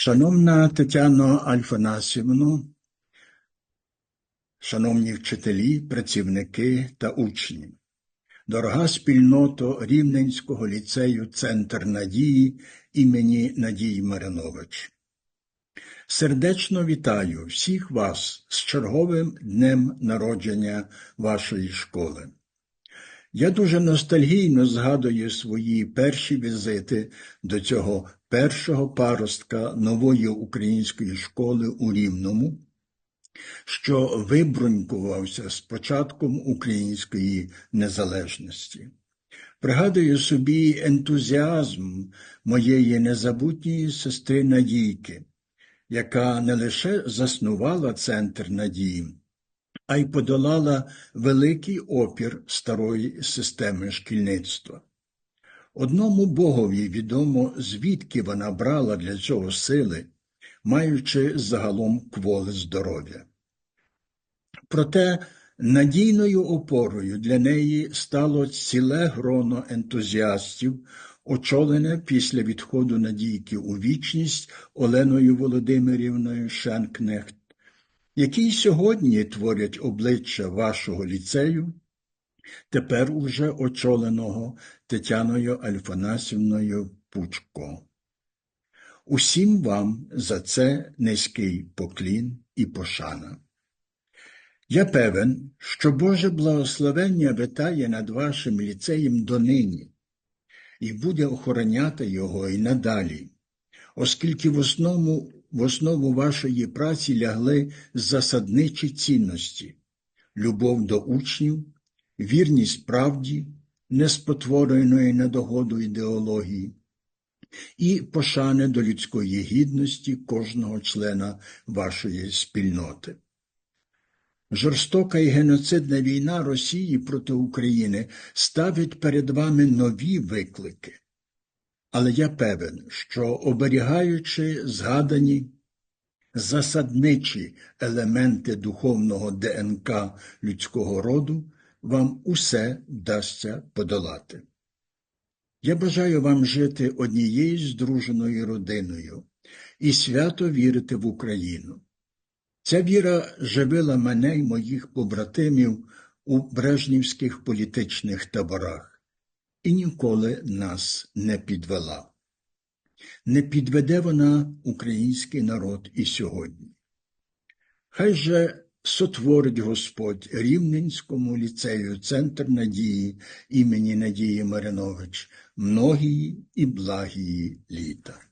Шановна Тетяно Альфанасівно, шановні вчителі, працівники та учні, дорога спільнота Рівненського ліцею Центр Надії імені Надії Маринович. Сердечно вітаю всіх вас з черговим днем народження вашої школи. Я дуже ностальгійно згадую свої перші візити до цього першого паростка нової української школи у Рівному, що вибрунькувався з початком української незалежності. Пригадую собі ентузіазм моєї незабутньої сестри Надійки, яка не лише заснувала центр надії, а й подолала великий опір старої системи шкільництва. Одному богові відомо, звідки вона брала для цього сили, маючи загалом кволи здоров'я. Проте надійною опорою для неї стало ціле гроно ентузіастів, очолене після відходу Надійки у вічність Оленою Володимирівною Шенкнехт, які й сьогодні творять обличчя вашого ліцею, тепер уже очоленого Тетяною Альфанасівною Пучко. Усім вам за це низький поклін і пошана. Я певен, що Боже благословення витає над вашим ліцеєм донині і буде охороняти його і надалі, оскільки в основу, в основу вашої праці лягли засадничі цінності, любов до учнів, вірність правді, неспотвореної на догоду ідеології, і пошани до людської гідності кожного члена вашої спільноти. Жорстока і геноцидна війна Росії проти України ставить перед вами нові виклики. Але я певен, що оберігаючи згадані засадничі елементи духовного ДНК людського роду, вам усе вдасться подолати. Я бажаю вам жити однією здруженою родиною і свято вірити в Україну. Ця віра живила мене й моїх побратимів у брежнівських політичних таборах і ніколи нас не підвела. Не підведе вона український народ і сьогодні. Хай же сотворить Господь Рівненському ліцею Центр надії імені Надії Маринович многії і благії літа.